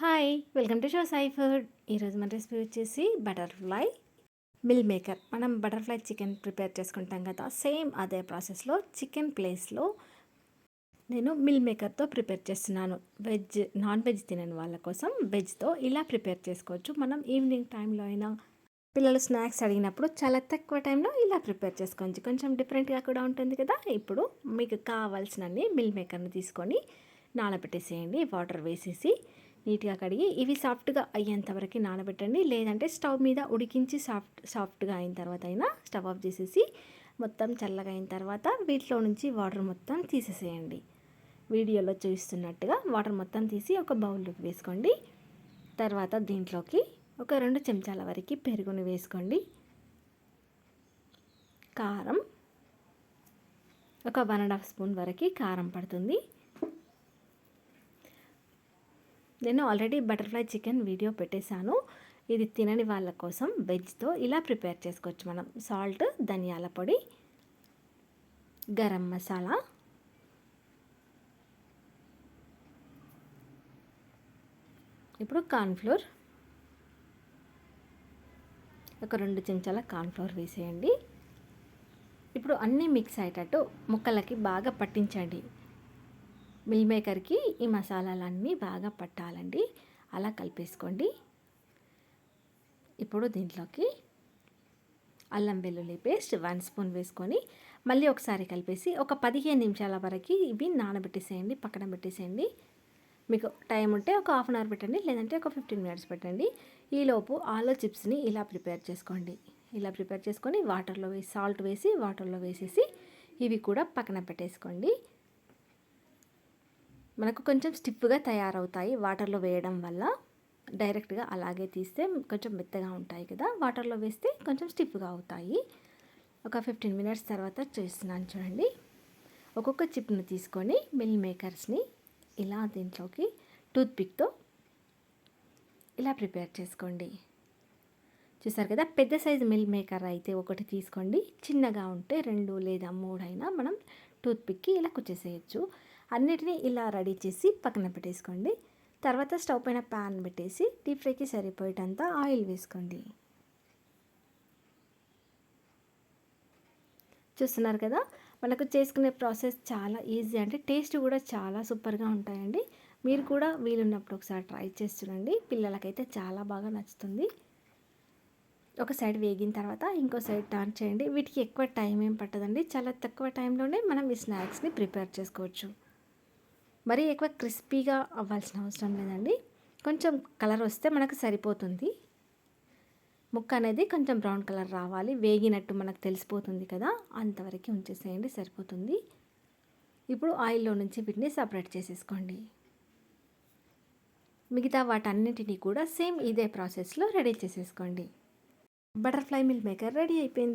Hi welcome to show Sai food ఈరోజు మన recipe వచ్చేసి బటర్ఫ్లై మిల్ మేకర్ మనం బటర్ఫ్లై చికెన్ ప్రిపేర్ చేసుకుంటాం కదా సేమ్ అదే ప్రాసెస్లో చికెన్ ప్లేస్లో నేను మిల్ మేకర్తో ప్రిపేర్ చేస్తున్నాను. వెజ్ నాన్ వెజ్ తినని వాళ్ళ కోసం వెజ్తో ఇలా ప్రిపేర్ చేసుకోవచ్చు. మనం ఈవినింగ్ టైంలో అయినా పిల్లలు స్నాక్స్ అడిగినప్పుడు చాలా తక్కువ టైంలో ఇలా ప్రిపేర్ చేసుకోవచ్చు. కొంచెం డిఫరెంట్గా కూడా ఉంటుంది కదా. ఇప్పుడు మీకు కావాల్సినన్ని మిల్ మేకర్ని తీసుకొని నానబెట్టేసేయండి వాటర్ వేసేసి నీట్గా కడిగి ఇవి సాఫ్ట్గా అయ్యేంత వరకు నానబెట్టండి. లేదంటే స్టవ్ మీద ఉడికించి సాఫ్ట్ సాఫ్ట్గా అయిన తర్వాత అయినా స్టవ్ ఆఫ్ చేసేసి మొత్తం చల్లగా అయిన తర్వాత వీటిలో నుంచి వాటర్ మొత్తం తీసేసేయండి. వీడియోలో చూపిస్తున్నట్టుగా వాటర్ మొత్తం తీసి ఒక బౌల్లోకి వేసుకోండి. తర్వాత దీంట్లోకి ఒక రెండు చెంచాల వరకు పెరుగుని వేసుకోండి. కారం ఒక వన్ అండ్ హాఫ్ స్పూన్ వరకు కారం పడుతుంది. నేను ఆల్రెడీ బటర్ఫ్లై చికెన్ వీడియో పెట్టేశాను. ఇది తినని వాళ్ళ కోసం వెజ్తో ఇలా ప్రిపేర్ చేసుకోవచ్చు మనం. సాల్ట్ ధనియాల పొడి గరం మసాలా ఇప్పుడు కార్న్ఫ్లోర్. ఒక రెండు చెంచాల కార్న్ఫ్లోర్ వేసేయండి. ఇప్పుడు అన్నీ మిక్స్ అయ్యేటట్టు ముక్కలకి బాగా పట్టించండి. మిల్ మేకర్కి ఈ మసాలాలన్నీ బాగా పట్టాలండి. అలా కలిపేసుకోండి. ఇప్పుడు దీంట్లోకి అల్లం వెల్లుల్లి పేస్ట్ వన్ స్పూన్ వేసుకొని మళ్ళీ ఒకసారి కలిపేసి ఒక పదిహేను నిమిషాల వరకు ఇవి నానబెట్టేసేయండి పక్కన పెట్టేసేయండి. మీకు టైం ఉంటే ఒక హాఫ్ అన్ అవర్ పెట్టండి లేదంటే ఒక ఫిఫ్టీన్ మినిట్స్ పెట్టండి. ఈలోపు ఆలో చిప్స్ని ఇలా ప్రిపేర్ చేసుకోండి. ఇలా ప్రిపేర్ చేసుకొని వాటర్లో వేసి సాల్ట్ వేసి వాటర్లో వేసేసి ఇవి కూడా పక్కన పెట్టేసుకోండి. మనకు కొంచెం స్టిఫ్గా తయారవుతాయి వాటర్లో వేయడం వల్ల. డైరెక్ట్గా అలాగే తీస్తే కొంచెం మెత్తగా ఉంటాయి కదా. వాటర్లో వేస్తే కొంచెం స్టిఫ్గా అవుతాయి. ఒక ఫిఫ్టీన్ మినిట్స్ తర్వాత చేస్తున్నాను చూడండి. ఒక్కొక్క చిప్ను తీసుకొని మిల్ మేకర్స్ని ఇలా దీంట్లోకి టూత్పిక్తో ఇలా ప్రిపేర్ చేసుకోండి. చూసారు కదా? పెద్ద సైజు మిల్ మేకర్ అయితే ఒకటి తీసుకోండి. చిన్నగా ఉంటే రెండు లేదా మూడైనా మనం టూత్పిక్కి ఇలా కుచ్చేసేయచ్చు. అన్నిటినీ ఇలా రెడీ చేసి పక్కన పెట్టేసుకోండి. తర్వాత స్టవ్ పైన ప్యాన్ పెట్టేసి డీప్ ఫ్రైకి సరిపోయేటంత ఆయిల్ వేసుకోండి. చూస్తున్నారు కదా? మనకు చేసుకునే ప్రాసెస్ చాలా ఈజీ అంటే టేస్ట్ కూడా చాలా సూపర్గా ఉంటాయండి. మీరు కూడా వీలున్నప్పుడు ఒకసారి ట్రై చేసి చూడండి. పిల్లలకైతే చాలా బాగా నచ్చుతుంది. ఒక సైడ్ వేగిన తర్వాత ఇంకో సైడ్ టర్న్ చేయండి. వీటికి ఎక్కువ టైం ఏం పట్టదండి. చాలా తక్కువ టైంలోనే మనం ఈ స్నాక్స్ని ప్రిపేర్ చేసుకోవచ్చు. మరీ ఎక్కువ క్రిస్పీగా అవ్వాల్సిన అవసరం లేదండి. కొంచెం కలర్ వస్తే మనకు సరిపోతుంది. ముక్క అనేది కొంచెం బ్రౌన్ కలర్ రావాలి. వేగినట్టు మనకు తెలిసిపోతుంది కదా. అంతవరకు ఉంచేసేయండి సరిపోతుంది. ఇప్పుడు ఆయిల్లో నుంచి వీటిని సపరేట్ చేసేసుకోండి. మిగతా వాటన్నిటినీ కూడా సేమ్ ఇదే ప్రాసెస్లో రెడీ చేసేసుకోండి. బటర్ఫ్లై మిల్ మేకర్ రెడీ అయిపోయింది.